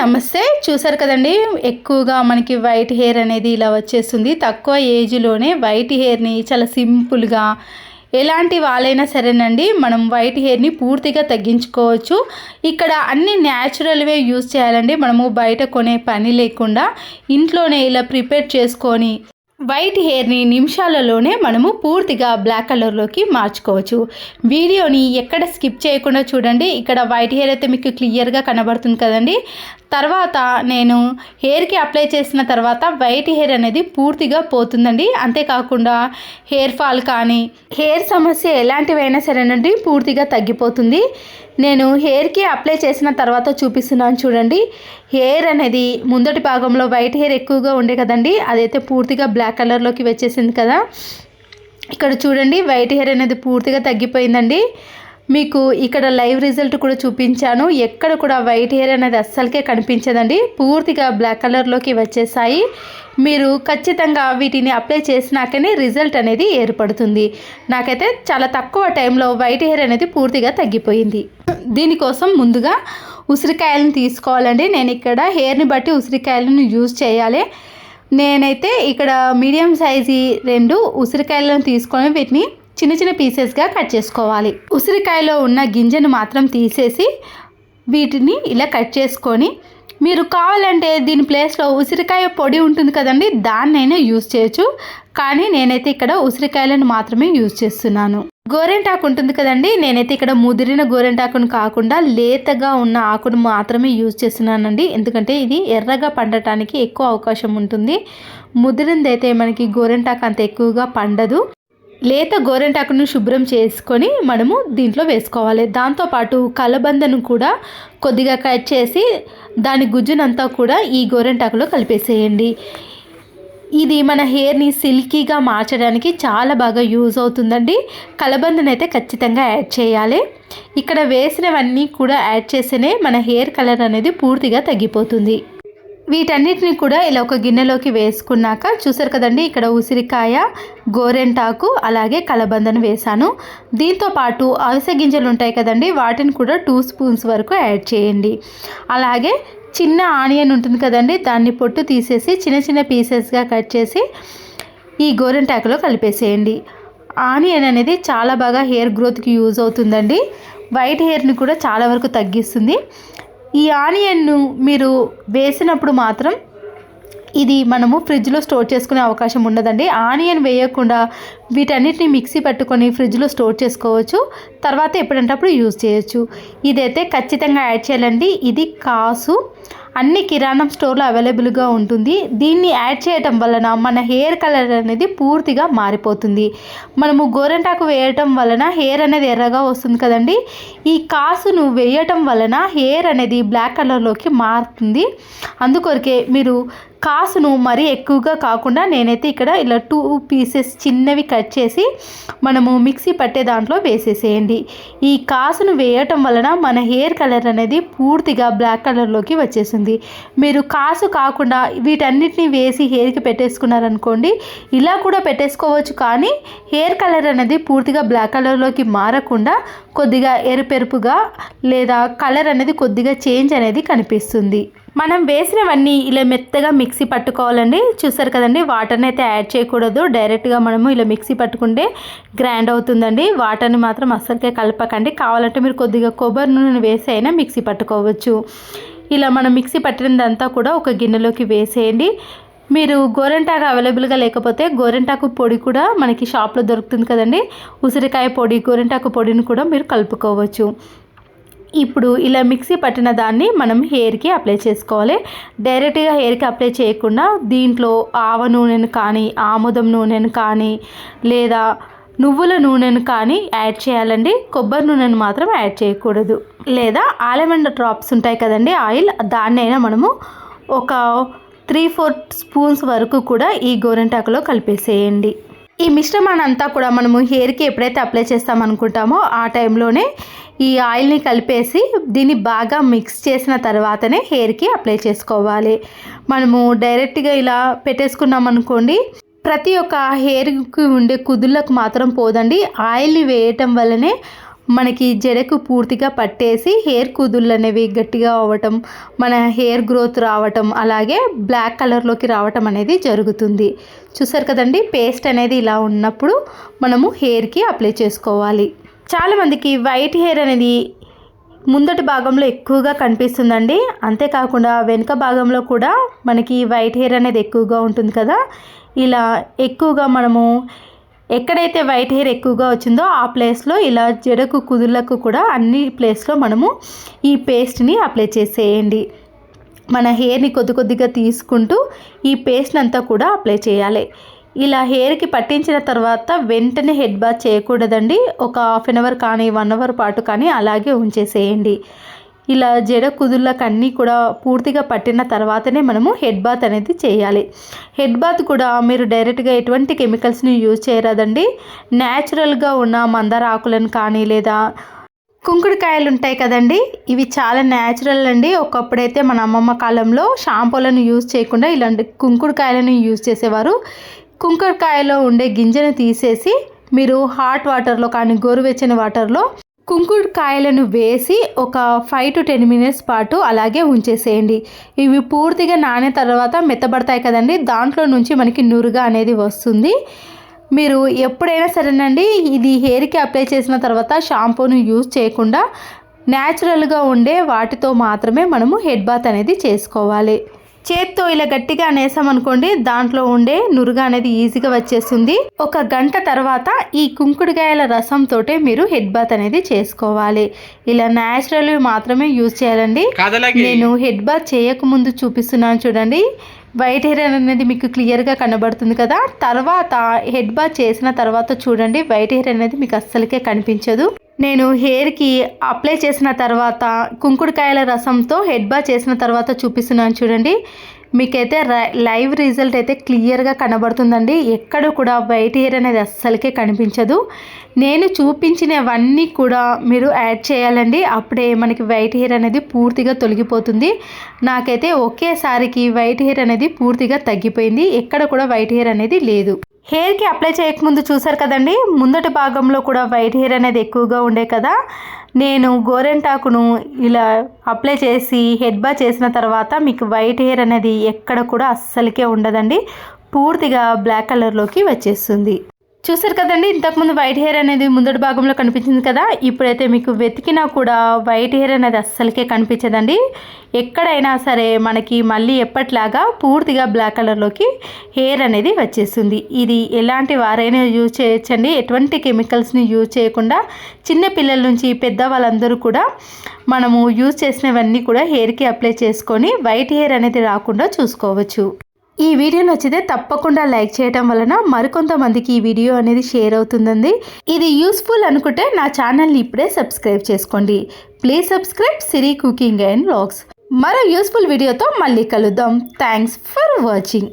నమస్తే. చూసారు కదండి ఎక్కువగా మనకి వైట్ హెయిర్ అనేది ఇలా వచ్చేస్తుంది. తక్కువ ఏజ్లోనే వైట్ హెయిర్ని చాలా సింపుల్గా ఎలాంటి వాళ్ళైనా సరేనండి మనం వైట్ హెయిర్ని పూర్తిగా తగ్గించుకోవచ్చు. ఇక్కడ అన్ని న్యాచురల్వే యూజ్ చేయాలండి. మనము బయట కొనే పని లేకుండా ఇంట్లోనే ఇలా ప్రిపేర్ చేసుకొని వైట్ హెయిర్ని నిమిషాలలోనే మనము పూర్తిగా బ్లాక్ కలర్లోకి మార్చుకోవచ్చు. వీడియోని ఎక్కడ స్కిప్ చేయకుండా చూడండి. ఇక్కడ వైట్ హెయిర్ అయితే మీకు క్లియర్గా కనబడుతుంది కదండి. తర్వాత నేను హెయిర్కి అప్లై చేసిన తర్వాత వైట్ హెయిర్ అనేది పూర్తిగా పోతుందండి. అంతేకాకుండా హెయిర్ ఫాల్ కానీ హెయిర్ సమస్య ఎలాంటివైనా సరేనండి పూర్తిగా తగ్గిపోతుంది. నేను హెయిర్కి అప్లై చేసిన తర్వాత చూపిస్తున్నాను చూడండి. హెయిర్ అనేది ముందటి భాగంలో వైట్ హెయిర్ ఎక్కువగా ఉండే కదండి. అదైతే పూర్తిగా బ్లాక్ కలర్లోకి వచ్చేసింది కదా. ఇక్కడ చూడండి వైట్ హెయిర్ అనేది పూర్తిగా తగ్గిపోయిందండి. మీకు ఇక్కడ లైవ్ రిజల్ట్ కూడా చూపించాను. ఎక్కడ కూడా వైట్ హెయిర్ అనేది అస్సలకే కనిపించదండి. పూర్తిగా బ్లాక్ కలర్లోకి వచ్చేసాయి. మీరు ఖచ్చితంగా వీటిని అప్లై చేసినాకనే రిజల్ట్ అనేది ఏర్పడుతుంది. నాకైతే చాలా తక్కువ టైంలో వైట్ హెయిర్ అనేది పూర్తిగా తగ్గిపోయింది. దీనికోసం ముందుగా ఉసిరికాయలను తీసుకోవాలండి. నేను ఇక్కడ హెయిర్ని బట్టి ఉసిరికాయలను యూజ్ చేయాలి. నేనైతే ఇక్కడ మీడియం సైజు రెండు ఉసిరికాయలను తీసుకొని వీటిని చిన్న చిన్న పీసెస్గా కట్ చేసుకోవాలి. ఉసిరికాయలో ఉన్న గింజను మాత్రం తీసేసి వీటిని ఇలా కట్ చేసుకొని మీరు కావాలంటే దీని ప్లేస్లో ఉసిరికాయ పొడి ఉంటుంది కదండి దాన్నైనా యూజ్ చేయొచ్చు. కానీ నేనైతే ఇక్కడ ఉసిరికాయలను మాత్రమే యూజ్ చేస్తున్నాను. గోరెంటాకు ఉంటుంది కదండి నేనైతే ఇక్కడ ముదిరిన గోరెంటాకును కాకుండా లేతగా ఉన్న ఆకును మాత్రమే యూజ్ చేస్తున్నానండి. ఎందుకంటే ఇది ఎర్రగా పండటానికి ఎక్కువ అవకాశం ఉంటుంది. ముదిరిందైతే మనకి గోరెంటాకు అంత ఎక్కువగా పండదు. లేత గోరెంటాకును శుభ్రం చేసుకొని మనము దీంట్లో వేసుకోవాలి. దాంతోపాటు కలబందను కూడా కొద్దిగా కట్ చేసి దాని గుజ్జునంతా కూడా ఈ గోరెంటాకులో కలిపేసేయండి. ఇది మన హెయిర్ని సిల్కీగా మార్చడానికి చాలా బాగా యూజ్ అవుతుందండి. కలబందని అయితే ఖచ్చితంగా యాడ్ చేయాలి. ఇక్కడ వేసినవన్నీ కూడా యాడ్ చేస్తేనే మన హెయిర్ కలర్ అనేది పూర్తిగా తగ్గిపోతుంది. వీటన్నిటిని కూడా ఇలా ఒక గిన్నెలోకి వేసుకున్నాక చూసారు కదండి ఇక్కడ ఉసిరికాయ గోరెంటాకు అలాగే కలబందను వేసాను దీంతో పాటు అవిసె గింజలు ఉంటాయి కదండి వాటిని కూడా టూ స్పూన్స్ వరకు యాడ్ చేయండి. అలాగే చిన్న ఆనియన్ ఉంటుంది కదండి దాన్ని పొట్టు తీసేసి చిన్న చిన్న పీసెస్గా కట్ చేసి ఈ గోరెంటాకులో కలిపేసేయండి. ఆనియన్ అనేది చాలా బాగా హెయిర్ గ్రోత్కి యూజ్ అవుతుందండి వైట్ హెయిర్ని కూడా చాలా వరకు తగ్గిస్తుంది. ఈ ఆనియన్ను మీరు వేసినప్పుడు మాత్రం ఇది మనము ఫ్రిడ్జ్లో స్టోర్ చేసుకునే అవకాశం ఉండదండి. ఆనియన్ వేయకుండా వీటన్నిటిని మిక్సీ పట్టుకొని ఫ్రిడ్జ్లో స్టోర్ చేసుకోవచ్చు. తర్వాత ఎప్పుడంటప్పుడు యూజ్ చేయొచ్చు. ఇదైతే ఖచ్చితంగా యాడ్ చేయాలండి. ఇది కాసు. అన్ని కిరాణం స్టోర్లో అవైలబుల్గా ఉంటుంది. దీన్ని యాడ్ చేయటం వలన మన హెయిర్ కలర్ అనేది పూర్తిగా మారిపోతుంది. మనము గోరంటాకు వేయటం వలన హెయిర్ అనేది ఎర్రగా వస్తుంది కదండి. ఈ కాసును వేయటం వలన హెయిర్ అనేది బ్లాక్ కలర్లోకి మారుతుంది. అందుకొరకే మీరు కాసును మరీ ఎక్కువగా కాకుండా నేనైతే ఇక్కడ ఇలా టూ పీసెస్ చిన్నవి కట్ చేసి మనము మిక్సీ పట్టే దాంట్లో వేసేసేయండి. ఈ కాసును వేయటం వలన మన హెయిర్ కలర్ అనేది పూర్తిగా బ్లాక్ కలర్లోకి వచ్చేసింది మీరు కాసు కాకుండా వీటన్నిటిని వేసి హెయిర్కి పెట్టేసుకున్నారనుకోండి ఇలా కూడా పెట్టేసుకోవచ్చు కానీ హెయిర్ కలర్ అనేది పూర్తిగా బ్లాక్ కలర్లోకి మారకుండా కొద్దిగా ఎరుపెరుపుగా లేదా కలర్ అనేది కొద్దిగా చేంజ్ అనేది కనిపిస్తుంది. మనం వేసినవన్నీ ఇలా మెత్తగా మిక్సీ పట్టుకోవాలండి. చూసారు కదండి వాటర్ని అయితే యాడ్ చేయకూడదు. డైరెక్ట్గా మనము ఇలా మిక్సీ పట్టుకుంటే గ్రైండ్ అవుతుందండి. వాటర్ని మాత్రం అస్సలకే కలపకండి. కావాలంటే మీరు కొద్దిగా కొబ్బరి నూనె వేసి అయినా మిక్సీ పట్టుకోవచ్చు. ఇలా మనం మిక్సీ పట్టినదంతా కూడా ఒక గిన్నెలోకి వేసేయండి. మీరు గోరెంటాకు అవైలబుల్గా లేకపోతే గోరెంటాకు పొడి కూడా మనకి షాప్లో దొరుకుతుంది కదండి. ఉసిరికాయ పొడి గోరెంటాకు పొడిని కూడా మీరు కలుపుకోవచ్చు. ఇప్పుడు ఇలా మిక్సీ పట్టిన దాన్ని మనం హెయిర్కి అప్లై చేసుకోవాలి. డైరెక్ట్గా హెయిర్కి అప్లై చేయకుండా దీంట్లో ఆవ నూనెను కానీ ఆముదం నూనెను కానీ లేదా నువ్వుల నూనెను కానీ యాడ్ చేయాలండి. కొబ్బరి నూనెను మాత్రం యాడ్ చేయకూడదు. లేదా ఆలమండ డ్రాప్స్ ఉంటాయి కదండి ఆయిల్ దాన్నైనా మనము ఒక త్రీ ఫోర్ స్పూన్స్ వరకు కూడా ఈ గోరెంటాకులో కలిపేసేయండి. ఈ మిశ్రమాన్ని అంతా కూడా మనము హెయిర్కి ఎప్పుడైతే అప్లై చేస్తాం అనుకుంటామో ఆ టైంలోనే ఈ ఆయిల్ని కలిపేసి దీన్ని బాగా మిక్స్ చేసిన తర్వాతనే హెయిర్కి అప్లై చేసుకోవాలి. మనము డైరెక్ట్గా ఇలా పెట్టేసుకున్నాం అనుకోండి ప్రతి ఒక్క హెయిర్కి ఉండే కుదుళ్ళకు మాత్రం పోదండి. ఆయిల్ని వేయటం వల్లనే మనకి జడకు పూర్తిగా పట్టేసి హెయిర్ కుదుళ్ళు అనేవి గట్టిగా అవ్వటం మన హెయిర్ గ్రోత్ రావటం అలాగే బ్లాక్ కలర్లోకి రావటం అనేది జరుగుతుంది. చూసారు కదండి పేస్ట్ అనేది ఇలా ఉన్నప్పుడు మనము హెయిర్కి అప్లై చేసుకోవాలి. చాలామందికి వైట్ హెయిర్ అనేది ముందటి భాగంలో ఎక్కువగా కనిపిస్తుందండి. అంతేకాకుండా వెనుక భాగంలో కూడా మనకి వైట్ హెయిర్ అనేది ఎక్కువగా ఉంటుంది కదా. ఇలా ఎక్కువగా మనము ఎక్కడైతే వైట్ హెయిర్ ఎక్కువగా వచ్చిందో ఆ ప్లేస్లో ఇలా జడకు కుదులకు కూడా అన్ని ప్లేస్లో మనము ఈ పేస్ట్ని అప్లై చేసేయండి. మన హెయిర్ని కొద్ది కొద్దిగా తీసుకుంటూ ఈ పేస్ట్ని అంతా కూడా అప్లై చేయాలి. ఇలా హెయిర్కి పట్టించిన తర్వాత వెంటనే హెడ్ బాత్ చేయకూడదండి. ఒక హాఫ్ అన్ అవర్ కానీ వన్ అవర్ పాటు కానీ అలాగే ఉంచేసేయండి. ఇలా జడ కుదుళ్ళకు అన్నీ కూడా పూర్తిగా పట్టిన తర్వాతనే మనము హెడ్ బాత్ అనేది చేయాలి. హెడ్ బాత్ కూడా మీరు డైరెక్ట్గా ఎటువంటి కెమికల్స్ని యూజ్ చేయరాదండి. న్యాచురల్గా ఉన్న మందార ఆకులను కానీ లేదా కుంకుడుకాయలు ఉంటాయి కదండి ఇవి చాలా న్యాచురల్ అండి. ఒకప్పుడైతే మన అమ్మమ్మ కాలంలో షాంపూలను యూజ్ చేయకుండా ఇలాంటి కుంకుడుకాయలను యూజ్ చేసేవారు. కుంకుడుకాయలో ఉండే గింజను తీసేసి మీరు హాట్ వాటర్లో కానీ గోరువెచ్చని వాటర్లో కుంకుడుకాయలను వేసి ఒక ఫైవ్ టు టెన్ మినిట్స్ పాటు అలాగే ఉంచేసేయండి. ఇవి పూర్తిగా నానే తర్వాత మెత్తబడతాయి కదండి. దాంట్లో నుంచి మనకి నురుగా అనేది వస్తుంది. మీరు ఎప్పుడైనా సరేనండి ఇది హెయిర్కి అప్లై చేసిన తర్వాత షాంపూను యూజ్ చేయకుండా న్యాచురల్గా ఉండే వాటితో మాత్రమే మనము హెడ్ బాత్ అనేది చేసుకోవాలి. చేత్తో ఇలా గట్టిగా అనేసామనుకోండి దాంట్లో ఉండే నురుగా అనేది ఈజీగా వచ్చేస్తుంది. ఒక గంట తర్వాత ఈ కుంకుడుకాయల రసంతో మీరు హెడ్ బాత్ అనేది చేసుకోవాలి. ఇలా న్యాచురల్ మాత్రమే యూజ్ చేయాలండి. నేను హెడ్ బాత్ చేయక ముందు చూపిస్తున్నాను చూడండి. వైట్ హెయిర్ అనేది మీకు క్లియర్గా కనబడుతుంది కదా. తర్వాత హెడ్ బాత్ చేసిన తర్వాత చూడండి వైట్ హెయిర్ అనేది మీకు అస్సలకే కనిపించదు. నేను హెయిర్కి అప్లై చేసిన తర్వాత కుంకుడుకాయల రసంతో హెడ్ బా చేసిన తర్వాత చూపిస్తున్నాను చూడండి. మీకైతే లైవ్ రిజల్ట్ అయితే క్లియర్గా కనబడుతుందండి. ఎక్కడ కూడా వైట్ హెయిర్ అనేది అస్సలకే కనిపించదు. నేను చూపించినవన్నీ కూడా మీరు యాడ్ చేయాలండి. అప్పుడే మనకి వైట్ హెయిర్ అనేది పూర్తిగా తొలగిపోతుంది. నాకైతే ఒకేసారికి వైట్ హెయిర్ అనేది పూర్తిగా తగ్గిపోయింది. ఎక్కడ కూడా వైట్ హెయిర్ అనేది లేదు. హెయిర్కి అప్లై చేయకముందు చూసారు కదండి? ముందటి భాగంలో కూడా వైట్ హెయిర్ అనేది ఎక్కువగా ఉండే కదా? నేను గోరెంటాకును ఇలా అప్లై చేసి హెడ్ బా చేసిన తర్వాత మీకు వైట్ హెయిర్ అనేది ఎక్కడ కూడా అస్సలకే ఉండదండి. పూర్తిగా బ్లాక్ కలర్లోకి వచ్చేస్తుంది. చూసారు కదండి ఇంతకుముందు వైట్ హెయిర్ అనేది ముందటి భాగంలో కనిపించింది కదా ఇప్పుడైతే మీకు వెతికినా కూడా వైట్ హెయిర్ అనేది అస్సలకే కనిపించదండి. ఎక్కడైనా సరే మనకి మళ్ళీ ఎప్పట్లాగా పూర్తిగా బ్లాక్ కలర్లోకి హెయిర్ అనేది వచ్చేస్తుంది. ఇది ఎలాంటి వారైనా యూజ్ చేయొచ్చండి. ఎటువంటి కెమికల్స్ని యూజ్ చేయకుండా చిన్న పిల్లల నుంచి పెద్ద వాళ్ళందరూ కూడా మనము యూజ్ చేసినవన్నీ కూడా హెయిర్కి అప్లై చేసుకొని వైట్ హెయిర్ అనేది రాకుండా చూసుకోవచ్చు. ఈ వీడియో నచ్చితే తప్పకుండా లైక్ చేయడం వలన మరికొంతమందికి ఈ వీడియో అనేది షేర్ అవుతుందండి. ఇది యూస్ఫుల్ అనుకుంటే నా ఛానల్ని ఇప్పుడే సబ్స్క్రైబ్ చేసుకోండి. Please subscribe Siri cooking and vlogs. మరో యూస్ఫుల్ వీడియోతో మళ్ళీ కలుద్దాం. Thanks for watching.